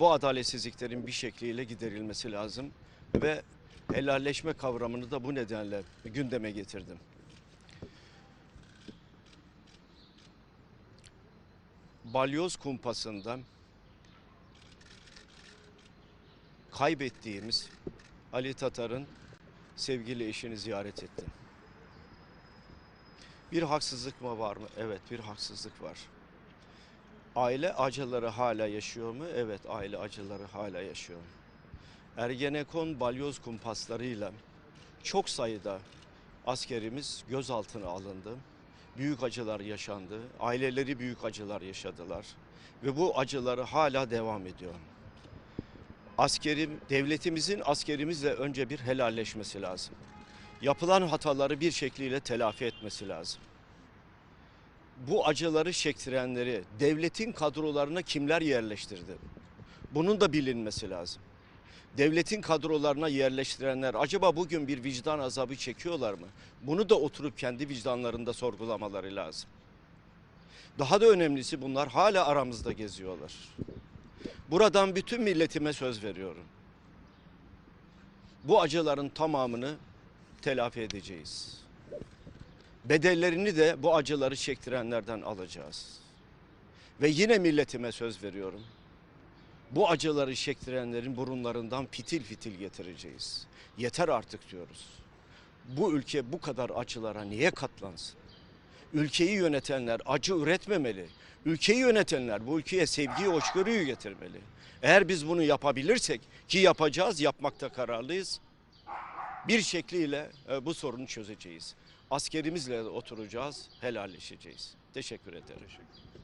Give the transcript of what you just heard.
Bu adaletsizliklerin bir şekliyle giderilmesi lazım ve helalleşme kavramını da bu nedenle gündeme getirdim. Balyoz kumpasında kaybettiğimiz Ali Tatar'ın sevgili eşini ziyaret ettim. Bir haksızlık mı var mı? Evet bir haksızlık var. Aile acıları hala yaşıyor mu? Evet aile acıları hala yaşıyor. Ergenekon balyoz kumpaslarıyla çok sayıda askerimiz gözaltına alındı. Büyük acılar yaşandı. Aileleri büyük acılar yaşadılar. Ve bu acıları hala devam ediyor. Askerim, devletimizin askerimizle önce bir helalleşmesi lazım. Yapılan hataları bir şekliyle telafi etmesi lazım. Bu acıları çektirenleri devletin kadrolarına kimler yerleştirdi? Bunun da bilinmesi lazım. Devletin kadrolarına yerleştirenler acaba bugün bir vicdan azabı çekiyorlar mı? Bunu da oturup kendi vicdanlarında sorgulamaları lazım. Daha da önemlisi bunlar hala aramızda geziyorlar. Buradan bütün milletime söz veriyorum. Bu acıların tamamını telafi edeceğiz. Bedellerini de bu acıları çektirenlerden alacağız. Ve yine milletime söz veriyorum. Bu acıları çektirenlerin burunlarından fitil fitil getireceğiz. Yeter artık diyoruz. Bu ülke bu kadar acılara niye katlansın? Ülkeyi yönetenler acı üretmemeli. Ülkeyi yönetenler bu ülkeye sevgiyi, hoşgörüyü getirmeli. Eğer biz bunu yapabilirsek ki yapacağız, yapmakta kararlıyız. Bir şekliyle e, bu sorunu çözeceğiz. Askerimizle oturacağız, helalleşeceğiz. Teşekkür ederim. Peki